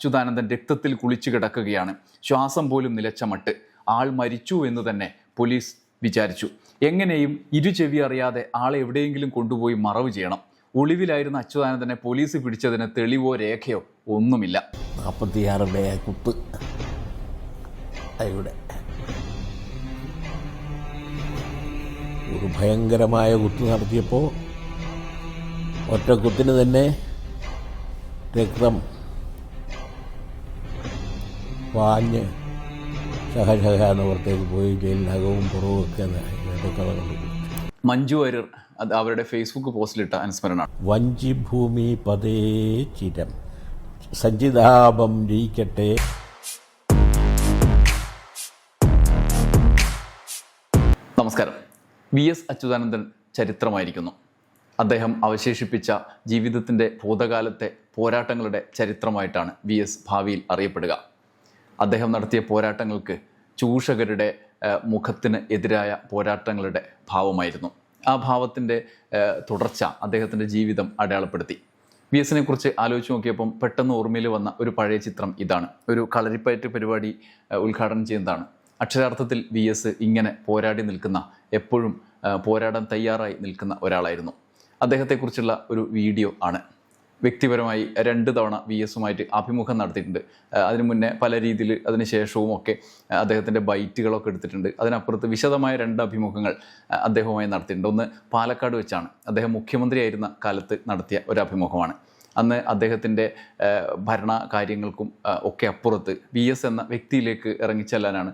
അച്യുതാനന്ദൻ രക്തത്തിൽ കുളിച്ചു കിടക്കുകയാണ്. ശ്വാസം പോലും നിലച്ച മട്ട് ആൾ മരിച്ചു എന്ന് തന്നെ പോലീസ് വിചാരിച്ചു. എങ്ങനെയും ഇരു ചെവി അറിയാതെ ആളെ എവിടെയെങ്കിലും കൊണ്ടുപോയി മറവ് ചെയ്യണം. ഒളിവിലായിരുന്ന അച്യുതാനന്ദനെ പോലീസ് പിടിച്ചതിന് തെളിവോ രേഖയോ ഒന്നുമില്ല. നാൽപ്പത്തിയാറിന്റെ കുത്ത്. ഇവിടെ ഒരു ഭയങ്കരമായ കുത്തു നടത്തിയപ്പോൾ ഒറ്റ കുത്തിന് തന്നെ രക്തം പാഞ്ഞ് ശഹശഹ എന്ന് പുറത്തേക്ക് പോയി ജയിലിനകവും പുറവും ഒക്കെ ഇതൊക്കെ കണ്ടു. മഞ്ജു വാര്യർ അത് അവരുടെ ഫേസ്ബുക്ക് പോസ്റ്റിലിട്ട അനുസ്മരണമാണ് വഞ്ചിഭൂമി പതേ ചിരം. സഞ്ചിതാപം ജയിക്കട്ടെ. നമസ്കാരം. വി എസ് അച്യുതാനന്ദൻ ചരിത്രമായിരിക്കുന്നു. അദ്ദേഹം അവശേഷിപ്പിച്ച ജീവിതത്തിന്റെ ഭൂതകാലത്തെ പോരാട്ടങ്ങളുടെ ചരിത്രമായിട്ടാണ് വി എസ് ഭാവിയിൽ അറിയപ്പെടുക. അദ്ദേഹം നടത്തിയ പോരാട്ടങ്ങൾക്ക് ചൂഷകരുടെ മുഖത്തിന് എതിരായ പോരാട്ടങ്ങളുടെ ഭാവമായിരുന്നു. ആ ഭാവത്തിന്റെ തുടർച്ച അദ്ദേഹത്തിന്റെ ജീവിതം അടയാളപ്പെടുത്തി. വി എസിനെ കുറിച്ച് ആലോചിച്ച് നോക്കിയപ്പം പെട്ടെന്ന് ഓർമ്മയിൽ വന്ന ഒരു പഴയ ചിത്രം ഇതാണ്. ഒരു കളരിപ്പയറ്റ് പരിപാടി ഉദ്ഘാടനം ചെയ്യുന്നതാണ്. അക്ഷരാർത്ഥത്തിൽ വി എസ് ഇങ്ങനെ പോരാടി നിൽക്കുന്ന എപ്പോഴും പോരാടാൻ തയ്യാറായി നിൽക്കുന്ന ഒരാളായിരുന്നു. അദ്ദേഹത്തെക്കുറിച്ചുള്ള ഒരു വീഡിയോ ആണ്. വ്യക്തിപരമായി രണ്ട് തവണ വി എസുമായിട്ട് അഭിമുഖം നടത്തിയിട്ടുണ്ട്. അതിനു മുന്നേ പല രീതിയിൽ അതിന് ശേഷവും ഒക്കെ അദ്ദേഹത്തിന്റെ ബൈറ്റുകളൊക്കെ എടുത്തിട്ടുണ്ട്. അതിനപ്പുറത്ത് വിശദമായ രണ്ട് അഭിമുഖങ്ങൾ അദ്ദേഹവുമായി നടത്തിയിട്ടുണ്ട്. ഒന്ന് പാലക്കാട് വെച്ചാണ്. അദ്ദേഹം മുഖ്യമന്ത്രിയായിരുന്ന കാലത്ത് നടത്തിയ ഒരു അഭിമുഖമാണ്. അന്ന് അദ്ദേഹത്തിന്റെ ഭരണ കാര്യങ്ങൾക്കും ഒക്കെ അപ്പുറത്ത് വി എസ് എന്ന വ്യക്തിയിലേക്ക് ഇറങ്ങിച്ചെല്ലാനാണ്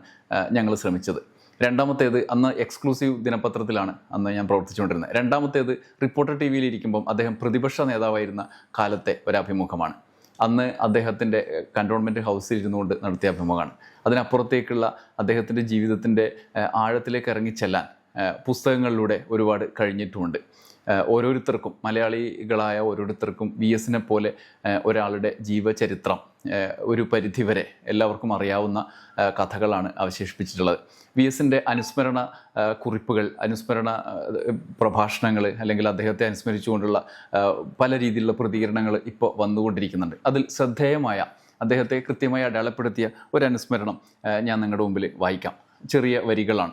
ഞങ്ങൾ ശ്രമിച്ചത്. രണ്ടാമത്തേത് അന്ന് എക്സ്ക്ലൂസീവ് ദിനപത്രത്തിലാണ് അന്ന് ഞാൻ പ്രവർത്തിച്ചുകൊണ്ടിരുന്നത്. രണ്ടാമത്തേത് റിപ്പോർട്ടർ ടി വിയിൽ ഇരിക്കുമ്പം അദ്ദേഹം പ്രതിപക്ഷ നേതാവായിരുന്ന കാലത്തെ ഒരഭിമുഖമാണ്. അന്ന് അദ്ദേഹത്തിന്റെ കണ്ടോൺമെന്റ് ഹൗസിൽ ഇരുന്നുകൊണ്ട് നടത്തിയ അഭിമുഖമാണ്. അതിനപ്പുറത്തേക്കുള്ള അദ്ദേഹത്തിന്റെ ജീവിതത്തിന്റെ ആഴത്തിലേക്ക് ഇറങ്ങിച്ചെല്ലാൻ പുസ്തകങ്ങളിലൂടെ ഒരുപാട് കഴിഞ്ഞിട്ടുമുണ്ട്. ഓരോരുത്തർക്കും മലയാളികളായ ഓരോരുത്തർക്കും വി എസിനെ പോലെ ഒരാളുടെ ജീവചരിത്രം ഒരു പരിധിവരെ എല്ലാവർക്കും അറിയാവുന്ന കഥകളാണ് അവശേഷിപ്പിച്ചിട്ടുള്ളത്. വി എസിന്റെ അനുസ്മരണ കുറിപ്പുകൾ അനുസ്മരണ പ്രഭാഷണങ്ങൾ അല്ലെങ്കിൽ അദ്ദേഹത്തെ അനുസ്മരിച്ചുകൊണ്ടുള്ള പല രീതിയിലുള്ള പ്രതികരണങ്ങൾ ഇപ്പോൾ വന്നുകൊണ്ടിരിക്കുന്നുണ്ട്. അതിൽ ശ്രദ്ധേയമായ അദ്ദേഹത്തെ കൃത്യമായി അടയാളപ്പെടുത്തിയ ഒരു അനുസ്മരണം ഞാൻ നിങ്ങളുടെ മുമ്പിൽ വായിക്കാം. ചെറിയ വരികളാണ്.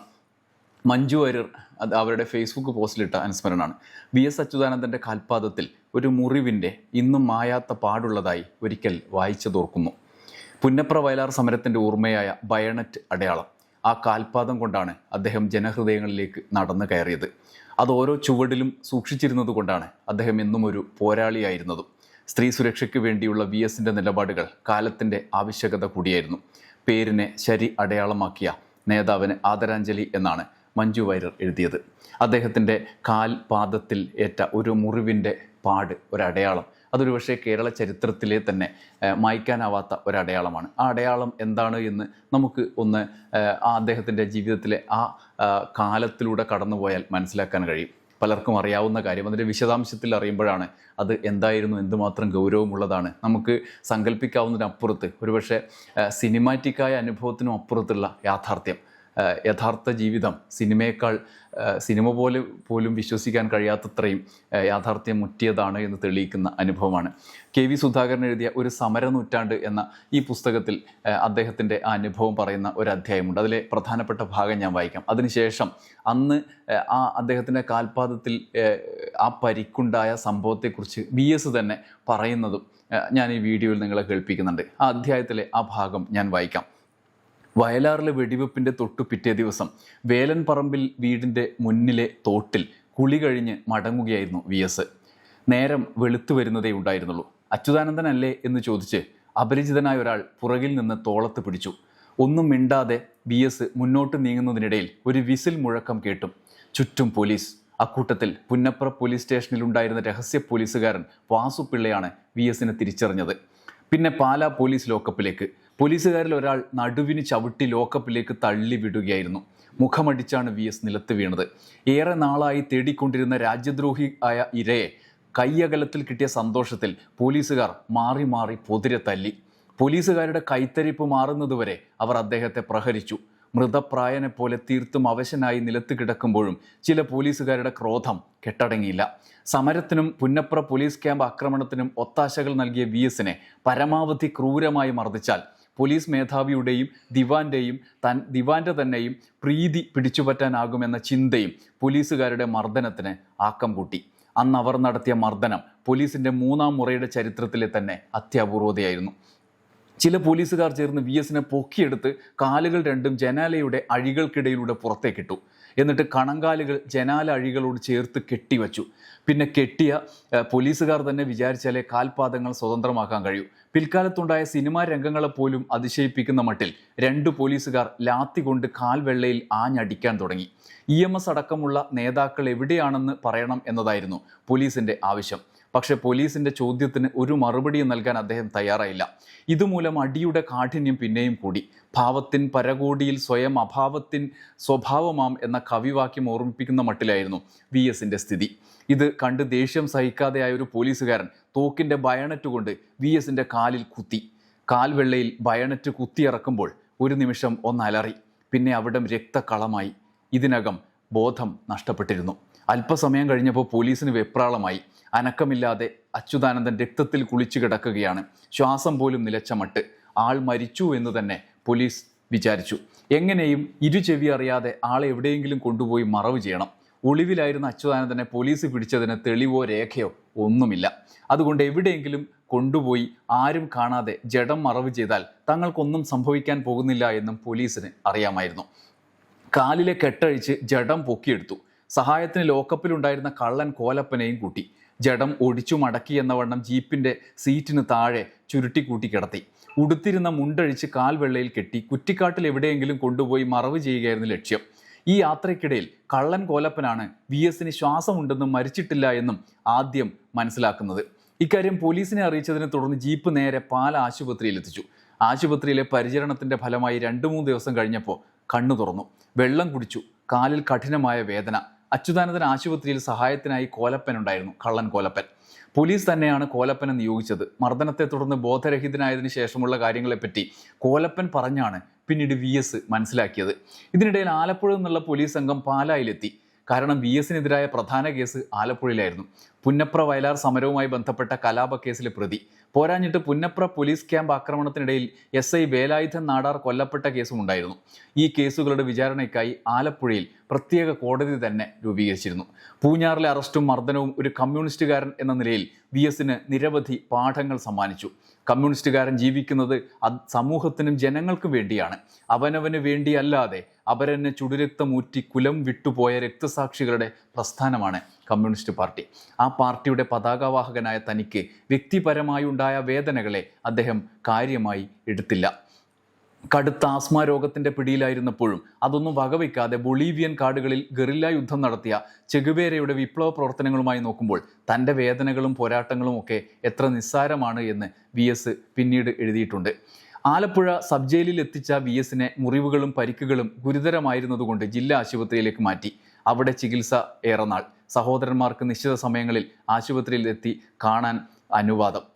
മഞ്ജു വാര്യർ അത് അവരുടെ ഫേസ്ബുക്ക് പോസ്റ്റിലിട്ട അനുസ്മരണമാണ് വി എസ് അച്യുതാനന്ദന്റെ കാൽപാദത്തിൽ ഒരു മുറിവിന്റെ ഇന്നും മായാത്ത പാടുള്ളതായി ഒരിക്കൽ വായിച്ചതോർക്കുന്നു. പുന്നപ്ര വയലാർ സമരത്തിന്റെ ഓർമ്മയായ ബയണറ്റ് അടയാളം. ആ കാൽപാദം കൊണ്ടാണ് അദ്ദേഹം ജനഹൃദയങ്ങളിലേക്ക് നടന്നു കയറിയത്. അത് ഓരോ ചുവടിലും സൂക്ഷിച്ചിരുന്നത് കൊണ്ടാണ് അദ്ദേഹം എന്നും ഒരു പോരാളിയായിരുന്നതും. സ്ത്രീ സുരക്ഷയ്ക്ക് വേണ്ടിയുള്ള വി എസിന്റെ നിലപാടുകൾ കാലത്തിന്റെ ആവശ്യകത കൂടിയായിരുന്നു. പേരിനെ ശരി അടയാളമാക്കിയ നേതാവിന് ആദരാഞ്ജലി എന്നാണ് മഞ്ജു വാര്യർ എഴുതിയത്. അദ്ദേഹത്തിന്റെ കാൽ പാദത്തിൽ ഏറ്റ ഒരു മുറിവിന്റെ പാട് ഒരടയാളം. അതൊരു പക്ഷേ കേരള ചരിത്രത്തിലെ തന്നെ മായ്ക്കാനാവാത്ത ഒരടയാളമാണ്. ആ അടയാളം എന്താണ് എന്ന് നമുക്ക് ഒന്ന് ആ അദ്ദേഹത്തിന്റെ ജീവിതത്തിലെ ആ കാലത്തിലൂടെ കടന്നുപോയാൽ മനസ്സിലാക്കാൻ കഴിയും. പലർക്കും അറിയാവുന്ന കാര്യം അതിന്റെ വിശദാംശത്തിൽ അറിയുമ്പോഴാണ് അത് എന്തായിരുന്നു എന്തുമാത്രം ഗൗരവമുള്ളതാണ്. നമുക്ക് സങ്കല്പിക്കാവുന്നതിനപ്പുറത്ത് ഒരുപക്ഷെ സിനിമാറ്റിക്കായ അനുഭവത്തിനും അപ്പുറത്തുള്ള യാഥാർത്ഥ്യം. യഥാർത്ഥ ജീവിതം സിനിമയേക്കാൾ സിനിമ പോലെ പോലും വിശ്വസിക്കാൻ കഴിയാത്തത്രയും യാഥാർത്ഥ്യം മുറ്റിയതാണ് എന്ന് തെളിയിക്കുന്ന അനുഭവമാണ്. കെ വി സുധാകരൻ എഴുതിയ ഒരു സമര നൂറ്റാണ്ട് എന്ന ഈ പുസ്തകത്തിൽ അദ്ദേഹത്തിന്റെ ആ അനുഭവം പറയുന്ന ഒരു അധ്യായമുണ്ട്. അതിലെ പ്രധാനപ്പെട്ട ഭാഗം ഞാൻ വായിക്കാം. അതിനുശേഷം അന്ന് ആ അദ്ദേഹത്തിന്റെ കാൽപാദത്തിൽ ആ പരിക്കുണ്ടായ സംഭവത്തെക്കുറിച്ച് ബി എസ് തന്നെ പറയുന്നതും ഞാൻ ഈ വീഡിയോയിൽ നിങ്ങളെ കേൾപ്പിക്കുന്നുണ്ട്. ആ അധ്യായത്തിലെ ആ ഭാഗം ഞാൻ വായിക്കാം. വയലാറിലെ വെടിവെപ്പിന്റെ തൊട്ടു പിറ്റേ ദിവസം വേലൻപറമ്പിൽ വീടിന്റെ മുന്നിലെ തോട്ടിൽ കുളി കഴിഞ്ഞ് മടങ്ങുകയായിരുന്നു വി എസ്. നേരം വെളുത്തു വരുന്നതേ ഉണ്ടായിരുന്നുള്ളൂ. അച്യുതാനന്ദനല്ലേ എന്ന് ചോദിച്ച് അപരിചിതനായ ഒരാൾ പുറകിൽ നിന്ന് തോളത്ത് പിടിച്ചു. ഒന്നും മിണ്ടാതെ വി എസ് മുന്നോട്ട് നീങ്ങുന്നതിനിടയിൽ ഒരു വിസിൽ മുഴക്കം കേട്ടു. ചുറ്റും പോലീസ്. അക്കൂട്ടത്തിൽ പുന്നപ്ര പോലീസ് സ്റ്റേഷനിൽ ഉണ്ടായിരുന്ന രഹസ്യ പോലീസുകാരൻ വാസുപിള്ളയാണ് വി എസിനെ തിരിച്ചറിഞ്ഞത്. പിന്നെ പാലാ പോലീസ് ലോക്കപ്പിലേക്ക്. പോലീസുകാരിൽ ഒരാൾ നടുവിന് ചവിട്ടി ലോക്കപ്പിലേക്ക് തള്ളിവിടുകയായിരുന്നു മുഖമടിച്ചാണ് വി എസ് നിലത്ത് വീണത്. ഏറെ നാളായി തേടിക്കൊണ്ടിരുന്ന രാജ്യദ്രോഹി ആയ ഇരയെ കയ്യകലത്തിൽ കിട്ടിയ സന്തോഷത്തിൽ പോലീസുകാർ മാറി മാറി പൊതിരെ തല്ലി. പോലീസുകാരുടെ കൈത്തരിപ്പ് മാറുന്നതുവരെ അവർ അദ്ദേഹത്തെ പ്രഹരിച്ചു. മൃതപ്രായനെ പോലെ തീർത്തും അവശനായി നിലത്ത് കിടക്കുമ്പോഴും ചില പോലീസുകാരുടെ ക്രോധം കെട്ടടങ്ങിയില്ല. സമരത്തിനും പുന്നപ്ര പോലീസ് ക്യാമ്പ് ആക്രമണത്തിനും ഒത്താശകൾ നൽകിയ വി എസിനെ പരമാവധി ക്രൂരമായി മർദ്ദിച്ചാൽ പോലീസ് മേധാവിയുടെയും ദിവാന്റെയും തൻ ദിവാന്റെ തന്നെയും പ്രീതി പിടിച്ചുപറ്റാനാകുമെന്ന ചിന്തയും പോലീസുകാരുടെ മർദ്ദനത്തിന് ആക്കം കൂട്ടി. അന്ന് അവർ നടത്തിയ മർദ്ദനം പോലീസിന്റെ മൂന്നാം മുറയുടെ ചരിത്രത്തിലെ തന്നെ അത്യപൂർവതയായിരുന്നു ചില പോലീസുകാർ ചേർന്ന് വി എസിനെ പൊക്കിയെടുത്ത് കാലുകൾ രണ്ടും ജനാലയുടെ അഴികൾക്കിടയിലൂടെ പുറത്തേക്കിട്ടു. എന്നിട്ട് കണങ്കാലുകൾ ജനാല അഴികളോട് ചേർത്ത് കെട്ടിവച്ചു. പിന്നെ കെട്ടിയ പോലീസുകാർ തന്നെ വിചാരിച്ചാലേ കാൽപാദങ്ങൾ സ്വതന്ത്രമാക്കാൻ കഴിയൂ. പിൽക്കാലത്തുണ്ടായ സിനിമാ രംഗങ്ങളെ പോലും അതിശയിപ്പിക്കുന്ന മട്ടിൽ രണ്ട് പോലീസുകാർ ലാത്തി കൊണ്ട് കാൽവെള്ളയിൽ ആഞ്ഞടിക്കാൻ തുടങ്ങി. ഇ എം എസ് അടക്കമുള്ള നേതാക്കൾ എവിടെയാണെന്ന് പറയണം എന്നതായിരുന്നു പോലീസിന്റെ ആവശ്യം. പക്ഷേ പോലീസിന്റെ ചോദ്യത്തിന് ഒരു മറുപടിയും നൽകാൻ അദ്ദേഹം തയ്യാറായില്ല. ഇതുമൂലം അടിയുടെ കാഠിന്യം പിന്നെയും കൂടി. ഭാവത്തിൻ പരകോടിയിൽ സ്വയം അഭാവത്തിൻ സ്വഭാവമാം എന്ന കവിവാക്യം ഓർമ്മിപ്പിക്കുന്ന മട്ടിലായിരുന്നു വി എസിന്റെ സ്ഥിതി. ഇത് കണ്ട് ദേഷ്യം സഹിക്കാതെയായ ഒരു പോലീസുകാരൻ തോക്കിന്റെ ബയണറ്റ് കൊണ്ട് വി എസിന്റെ കാലിൽ കുത്തി. കാൽവെള്ളയിൽ ബയണറ്റ് കുത്തിയിറക്കുമ്പോൾ ഒരു നിമിഷം ഒന്ന് അലറി. പിന്നെ അവിടം രക്തക്കളമായി. ഇതിനകം ബോധം നഷ്ടപ്പെട്ടിരുന്നു. അല്പസമയം കഴിഞ്ഞപ്പോൾ പോലീസിന് വെപ്രാളമായി. അനക്കമില്ലാതെ അച്യുതാനന്ദൻ രക്തത്തിൽ കുളിച്ചു കിടക്കുകയാണ്. ശ്വാസം പോലും നിലച്ച മട്ട്. ആൾ മരിച്ചു എന്ന് തന്നെ പോലീസ് വിചാരിച്ചു. എങ്ങനെയും ഇരുചെവി അറിയാതെ ആളെ എവിടെയെങ്കിലും കൊണ്ടുപോയി മറവ് ചെയ്യണം. ഒളിവിലായിരുന്ന അച്യുതാനന്ദനെ പോലീസ് പിടിച്ചതിന് തെളിവോ രേഖയോ ഒന്നുമില്ല. അതുകൊണ്ട് എവിടെയെങ്കിലും കൊണ്ടുപോയി ആരും കാണാതെ ജഡം മറവ് ചെയ്താൽ തങ്ങൾക്കൊന്നും സംഭവിക്കാൻ പോകുന്നില്ല എന്നും പോലീസിന് അറിയാമായിരുന്നു. കാലിലെ കെട്ടഴിച്ച് ജഡം പൊക്കിയെടുത്തു. സഹായത്തിന് ലോക്കപ്പിലുണ്ടായിരുന്ന കള്ളൻ കോലപ്പനെയും കൂട്ടി. ജഡം ഒടിച്ചു മടക്കി എന്ന വണ്ണം ജീപ്പിന്റെ സീറ്റിന് താഴെ ചുരുട്ടിക്കൂട്ടി കിടത്തി. ഉടുത്തിരുന്ന മുണ്ടഴിച്ച് കാൽവെള്ളയിൽ കെട്ടി കുറ്റിക്കാട്ടിൽ എവിടെയെങ്കിലും കൊണ്ടുപോയി മറവ് ചെയ്യുകയായിരുന്നു ലക്ഷ്യം. ഈ യാത്രയ്ക്കിടയിൽ കള്ളൻ കോലപ്പനാണ് വി എസിന് ശ്വാസമുണ്ടെന്നും മരിച്ചിട്ടില്ല എന്നും ആദ്യം മനസ്സിലാക്കുന്നത്. ഇക്കാര്യം പോലീസിനെ അറിയിച്ചതിനെ തുടർന്ന് ജീപ്പ് നേരെ പാല ആശുപത്രിയിൽ എത്തിച്ചു. ആശുപത്രിയിലെ പരിചരണത്തിന്റെ ഫലമായി രണ്ടു മൂന്ന് ദിവസം കഴിഞ്ഞപ്പോൾ കണ്ണു തുറന്നു. വെള്ളം കുടിച്ചു. കാലിൽ കഠിനമായ വേദന. അച്യുതാനന്ദൻ ആശുപത്രിയിൽ സഹായത്തിനായി കോലപ്പൻ ഉണ്ടായിരുന്നു കള്ളൻ കോലപ്പൻ. പോലീസ് തന്നെയാണ് കോലപ്പനെ നിയോഗിച്ചത്. മർദ്ദനത്തെ തുടർന്ന് ബോധരഹിതനായതിനു ശേഷമുള്ള കാര്യങ്ങളെപ്പറ്റി കോലപ്പൻ പറഞ്ഞാണ് പിന്നീട് വി എസ് മനസ്സിലാക്കിയത്. ഇതിനിടയിൽ ആലപ്പുഴ നിന്നുള്ള പോലീസ് സംഘം പാലായിലെത്തി. കാരണം വി എസിനെതിരായ പ്രധാന കേസ് ആലപ്പുഴയിലായിരുന്നു. പുന്നപ്ര വയലാർ സമരവുമായി ബന്ധപ്പെട്ട കലാപ കേസിലെ പ്രതി. പോരാഞ്ഞിട്ട് പുന്നപ്ര പോലീസ് ക്യാമ്പ് ആക്രമണത്തിനിടയിൽ എസ് ഐ വേലായുധൻ നാടാർ കൊല്ലപ്പെട്ട കേസും ഉണ്ടായിരുന്നു. ഈ കേസുകളുടെ വിചാരണയ്ക്കായി ആലപ്പുഴയിൽ പ്രത്യേക കോടതി തന്നെ രൂപീകരിച്ചിരുന്നു. പൂഞ്ഞാറിലെ അറസ്റ്റും മർദ്ദനവും ഒരു കമ്മ്യൂണിസ്റ്റുകാരൻ എന്ന നിലയിൽ വി എസിന് നിരവധി പാഠങ്ങൾ സമ്മാനിച്ചു. കമ്മ്യൂണിസ്റ്റുകാരൻ ജീവിക്കുന്നത് സമൂഹത്തിനും ജനങ്ങൾക്കും വേണ്ടിയാണ്. അവനവന് വേണ്ടിയല്ലാതെ അവരെന്നെ ചുടുരക്തമൂറ്റി കുലം വിട്ടുപോയ രക്തസാക്ഷികളുടെ പ്രസ്ഥാനമാണ് കമ്മ്യൂണിസ്റ്റ് പാർട്ടി. ആ പാർട്ടിയുടെ പതാകവാഹകനായ തനിക്ക് വ്യക്തിപരമായി ഉണ്ടായ വേദനകളെ അദ്ദേഹം കാര്യമായി എടുത്തില്ല. കടുത്ത ആസ്മ രോഗത്തിന്റെ പിടിയിലായിരുന്നപ്പോഴും അതൊന്നും വകവയ്ക്കാതെ ബൊളീവിയൻ കാടുകളിൽ ഗറില്ല യുദ്ധം നടത്തിയ ചെഗുവേരയുടെ വിപ്ലവ പ്രവർത്തനങ്ങളുമായി നോക്കുമ്പോൾ തന്റെ വേദനകളും പോരാട്ടങ്ങളും ഒക്കെ എത്ര നിസ്സാരമാണ് എന്ന് വി എസ് പിന്നീട് എഴുതിയിട്ടുണ്ട്. ആലപ്പുഴ സബ് ജയിലിൽ എത്തിച്ച വി എസിനെ മുറിവുകളും പരിക്കുകളും ഗുരുതരമായിരുന്നതുകൊണ്ട് ജില്ലാ ആശുപത്രിയിലേക്ക് മാറ്റി. അവിടെ ചികിത്സ ഏറെ നാൾ. സഹോദരന്മാർക്ക് നിശ്ചിത സമയങ്ങളിൽ ആശുപത്രിയിൽ എത്തി കാണാൻ അനുവാദം.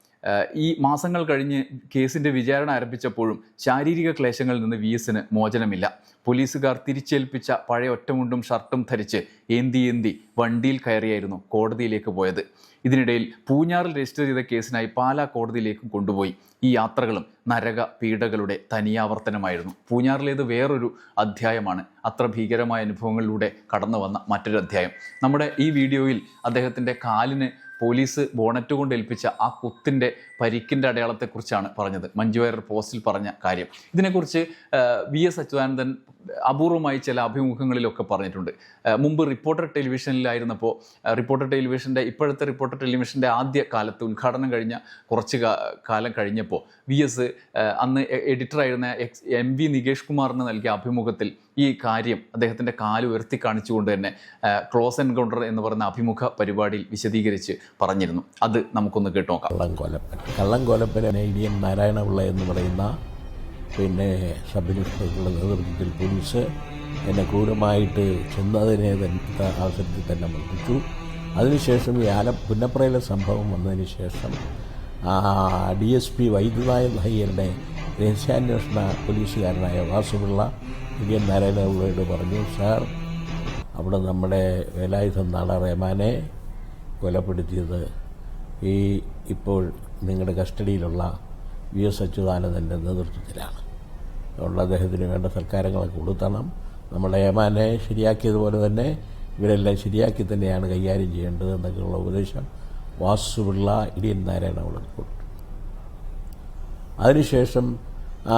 ഈ മാസങ്ങൾ കഴിഞ്ഞ് കേസിന്റെ വിചാരണ ആരംഭിച്ചപ്പോഴും ശാരീരിക ക്ലേശങ്ങളിൽ നിന്ന് വി എസിന് മോചനമില്ല. പോലീസുകാർ തിരിച്ചേൽപ്പിച്ച പഴയ ഒറ്റമുണ്ടും ഷർട്ടും ധരിച്ച് ഏന്തി ഏന്തി വണ്ടിയിൽ കയറിയായിരുന്നു കോടതിയിലേക്ക് പോയത്. ഇതിനിടയിൽ പൂഞ്ഞാറിൽ രജിസ്റ്റർ ചെയ്ത കേസിനായി പാലാ കോടതിയിലേക്കും കൊണ്ടുപോയി. ഈ യാത്രകളും നരക പീഡകളുടെ തനിയാവർത്തനമായിരുന്നു. പൂഞ്ഞാറിലേത് വേറൊരു അധ്യായമാണ്. അത്ര ഭീകരമായ അനുഭവങ്ങളിലൂടെ കടന്നു വന്ന മറ്റൊരു അധ്യായം നമ്മുടെ ഈ വീഡിയോയിൽ അദ്ദേഹത്തിന്റെ കാലിന് പോലീസ് ബോണറ്റ് കൊണ്ട് ഏൽപ്പിച്ച ആ കുത്തിന്റെ പരിക്കിന്റെ അടയാളത്തെക്കുറിച്ചാണ് പറഞ്ഞത്. മഞ്ജു വാര്യർ പോസ്റ്റിൽ പറഞ്ഞ കാര്യം. ഇതിനെക്കുറിച്ച് വി എസ് അച്യുതാനന്ദൻ അപൂർവമായി ചില അഭിമുഖങ്ങളിലൊക്കെ പറഞ്ഞിട്ടുണ്ട്. മുമ്പ് റിപ്പോർട്ടർ ടെലിവിഷനിലായിരുന്നപ്പോൾ റിപ്പോർട്ടർ ടെലിവിഷന്റെ ഇപ്പോഴത്തെ റിപ്പോർട്ടർ ടെലിവിഷന്റെ ആദ്യ കാലത്ത് ഉദ്ഘാടനം കഴിഞ്ഞ കുറച്ച് കാലം കഴിഞ്ഞപ്പോൾ വി എസ് അന്ന് എഡിറ്ററായിരുന്ന എക്സ് എം വി നികേഷ് കുമാറിന് നൽകിയ അഭിമുഖത്തിൽ ഈ കാര്യം അദ്ദേഹത്തിന്റെ കാൽ ഉയർത്തി കാണിച്ചുകൊണ്ട് തന്നെ ക്ലോസ് എൻകൗണ്ടർ എന്ന് പറയുന്ന അഭിമുഖ പരിപാടിയിൽ വിശദീകരിച്ച് പറഞ്ഞിരുന്നു. അത് നമുക്കൊന്ന് കേട്ടോക്കാം കള്ളം കൊലപ്പൻ കള്ളം കോലപ്പൻ ഇടിയൻ നാരായണപിള്ള എന്ന് പറയുന്ന പിന്നെ സബ് ഇൻസ്പെക്ടറുടെ നേതൃത്വത്തിൽ പോലീസ് എന്നെ ക്രൂരമായിട്ട് ചെന്നതിനെ തന്നെ അവസരത്തിൽ തന്നെ മർദ്ദിച്ചു. അതിനുശേഷം ഈ ആല പുന്നപ്രയിലെ സംഭവം വന്നതിന് ശേഷം ഡി എസ് പി വൈദ്യുതായ ഭയ്യരുടെ രഹസ്യാന്വേഷണ പോലീസുകാരനായ വാസുപിള്ള ഇന്ത്യൻ നാരായണപിള്ളയോട് പറഞ്ഞു സാർ അവിടെ നമ്മുടെ വേലായുധം നാള റഹ്മാനെ കൊലപ്പെടുത്തിയത്. ഈ ഇപ്പോൾ നിങ്ങളുടെ കസ്റ്റഡിയിലുള്ള വി എസ് അച്യുതാനന്ദന്റെ നേതൃത്വത്തിലാണ്. അതുകൊണ്ട് അദ്ദേഹത്തിന് വേണ്ട സൽക്കാരങ്ങളൊക്കെ കൊടുത്തണം നമ്മുടെ ഏമാനെ ശരിയാക്കിയതുപോലെ തന്നെ ഇവരെല്ലാം ശരിയാക്കി തന്നെയാണ് കൈകാര്യം ചെയ്യേണ്ടത് എന്നൊക്കെയുള്ള ഉപദേശം വാസുപിള്ള ഇടിയൻ നാരായണ അവർക്ക് കൊടുത്തു. അതിനുശേഷം ആ,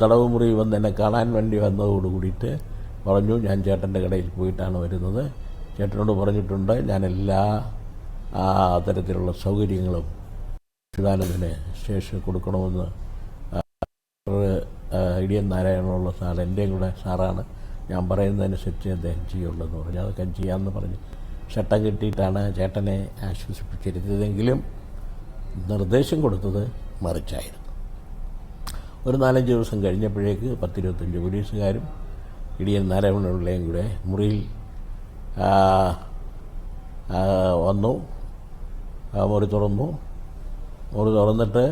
തടവ് മുറി വന്ന് എന്നെ കാണാൻ വേണ്ടി വന്നതോട് കൂടിയിട്ട് പറഞ്ഞു ഞാൻ ചേട്ടന്റെ കടയിൽ പോയിട്ടാണ് വരുന്നത്. ചേട്ടനോട് പറഞ്ഞിട്ടുണ്ട് ഞാൻ എല്ലാ തരത്തിലുള്ള സൗകര്യങ്ങളും ശിവാനന്ദന് ശേഷം കൊടുക്കണമെന്ന്. ഇടിയൻ നാരായണനുള്ള സാർ എന്റെയും കൂടെ സാറാണ്. ഞാൻ പറയുന്നതനുസരിച്ച് അദ്ദേഹം ചെയ്യുള്ളൂ പറഞ്ഞു. അതൊക്കെ ചെയ്യാമെന്ന് പറഞ്ഞ്. ചട്ടം കിട്ടിയിട്ടാണ് ചേട്ടനെ ആശ്വസിപ്പിച്ചിരുന്നതെങ്കിലും നിർദ്ദേശം കൊടുത്തത് മറിച്ചായിരുന്നു. ഒരു നാലഞ്ച് ദിവസം കഴിഞ്ഞപ്പോഴേക്ക് പത്തിരുപത്തഞ്ച് പോലീസുകാരും ഇടിയൻ നാരായണപിള്ളയും കൂടെ മുറിയിൽ വന്നു. മുറി തുറന്നു. മുറി തുറന്നിട്ട്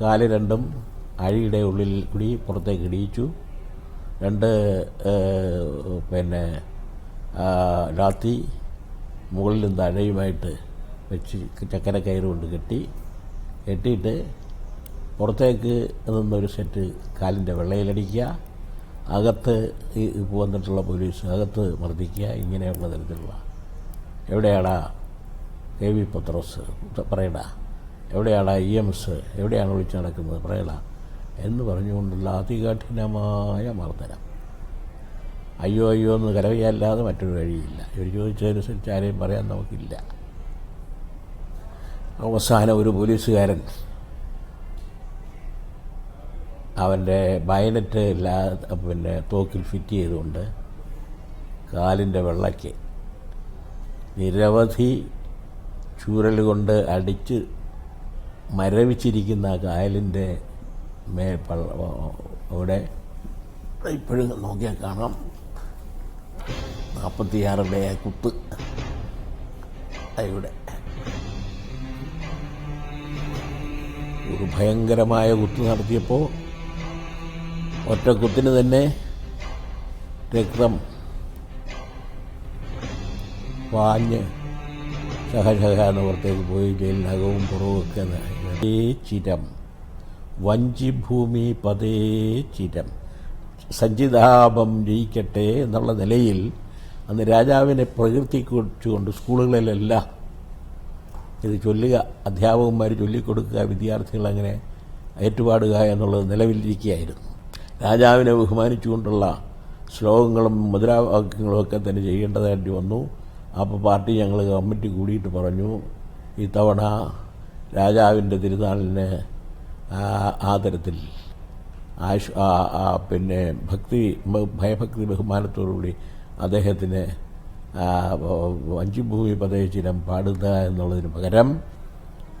കാൽ രണ്ടും അഴിയുടെ ഉള്ളിൽ കൂടി പുറത്തേക്ക് ഇടിയിച്ചു. രണ്ട് പിന്നെ ആ, ലാത്തി മുകളിലും താഴെയുമായിട്ട് വെച്ച് ചക്കര കയറുകൊണ്ട് കെട്ടി കെട്ടിയിട്ട് പുറത്തേക്ക് നിന്നൊരു സെറ്റ് കാലിന്റെ വെള്ളയിലടിക്കുക അകത്ത് ഈ വന്നിട്ടുള്ള പോലീസ് അകത്ത് മർദ്ദിക്കുക ഇങ്ങനെയുള്ള തരത്തിലുള്ള. എവിടെയാടാ? കെ വി പത്രോസ് പറയടാ. എവിടെയാടാ ഇ എസ്? എവിടെയാണ് വിളിച്ചു നടക്കുന്നത്? പറയടാ. എന്ന് പറഞ്ഞുകൊണ്ടുള്ള അതികഠിനമായ മർദ്ദനം. അയ്യോ അയ്യോ എന്ന് കരവിയല്ലാതെ മറ്റൊരു വഴിയില്ല. ഇവർ ചോദിച്ചതനുസരിച്ച് ആരെയും പറയാൻ നമുക്കില്ല. അവസാനം ഒരു പോലീസുകാരൻ അവന്റെ ബയലറ്റ് എല്ലാ പിന്നെ തോക്കിൽ ഫിറ്റ് ചെയ്തുകൊണ്ട് കാലിന്റെ വെള്ളയ്ക്ക് നിരവധി ചൂരൽ കൊണ്ട് അടിച്ച് മരവിച്ചിരിക്കുന്ന കായലിന്റെ മേ അവിടെ ഇപ്പോഴും നോക്കിയാൽ കാണാം. നാൽപ്പത്തിയാറിന്റെ കുത്ത് ഇവിടെ. ഒരു ഭയങ്കരമായ കുത്ത് നടത്തിയപ്പോൾ ഒറ്റ കുത്തിന് തന്നെ രക്തം പാഞ്ഞ് ശഹശഹ എന്ന് പുറത്തേക്ക് പോയി ജയിലിനകവും പുറവുമൊക്കെ പതേ ചിരം. വഞ്ചിഭൂമി പതേ ചിരം. സഞ്ചിതാപം ജയിക്കട്ടെ എന്നുള്ള നിലയിൽ അന്ന് രാജാവിനെ പ്രകീർത്തിച്ചുകൊണ്ട് സ്കൂളുകളിലെല്ലാം ഇത് ചൊല്ലുക അധ്യാപകന്മാർ ചൊല്ലിക്കൊടുക്കുക വിദ്യാർത്ഥികൾ അങ്ങനെ ഏറ്റുപാടുക എന്നുള്ളത് നിലവിലിരിക്കുകയായിരുന്നു രാജാവിനെ ബഹുമാനിച്ചുകൊണ്ടുള്ള ശ്ലോകങ്ങളും മുദ്രാവാക്യങ്ങളും ഒക്കെ തന്നെ ചെയ്യേണ്ടതായിട്ട് വന്നു. അപ്പോൾ പാർട്ടി ഞങ്ങൾ കമ്മിറ്റി കൂടിയിട്ട് പറഞ്ഞു ഇത്തവണ രാജാവിന്റെ തിരുനാളിന് ആ- തരത്തിൽ ആശു പിന്നെ ഭക്തി ഭയഭക്തി ബഹുമാനത്തോടുകൂടി അദ്ദേഹത്തിന് വഞ്ചിഭൂമി പതയചിരം പാടുക എന്നുള്ളതിന് പകരം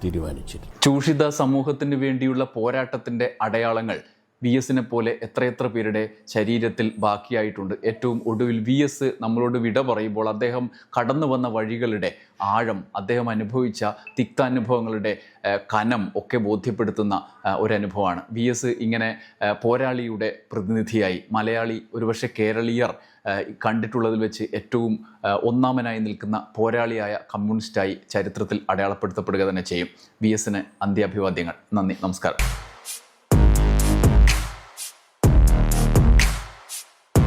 തീരുമാനിച്ചിരുന്നു. ചൂഷിത സമൂഹത്തിന് വേണ്ടിയുള്ള പോരാട്ടത്തിന്റെ അടയാളങ്ങൾ വി എസിനെ പോലെ എത്രയെത്ര പേരുടെ ശരീരത്തിൽ ബാക്കിയായിട്ടുണ്ട്. ഏറ്റവും ഒടുവിൽ വി എസ് നമ്മളോട് വിട പറയുമ്പോൾ അദ്ദേഹം കടന്നു വന്ന വഴികളുടെ ആഴം അദ്ദേഹം അനുഭവിച്ച തിക്താനുഭവങ്ങളുടെ കനം ഒക്കെ ബോധ്യപ്പെടുത്തുന്ന ഒരു ഒരനുഭവമാണ്. വി എസ് ഇങ്ങനെ പോരാളിയുടെ പ്രതിനിധിയായി മലയാളി ഒരുപക്ഷെ കേരളീയർ കണ്ടിട്ടുള്ളതിൽ വെച്ച് ഏറ്റവും ഒന്നാമനായി നിൽക്കുന്ന പോരാളിയായ കമ്മ്യൂണിസ്റ്റായി ചരിത്രത്തിൽ അടയാളപ്പെടുത്തപ്പെടുക തന്നെ ചെയ്യും. വി എസിന് അന്ത്യാഭിവാദ്യങ്ങൾ. നന്ദി. നമസ്കാരം.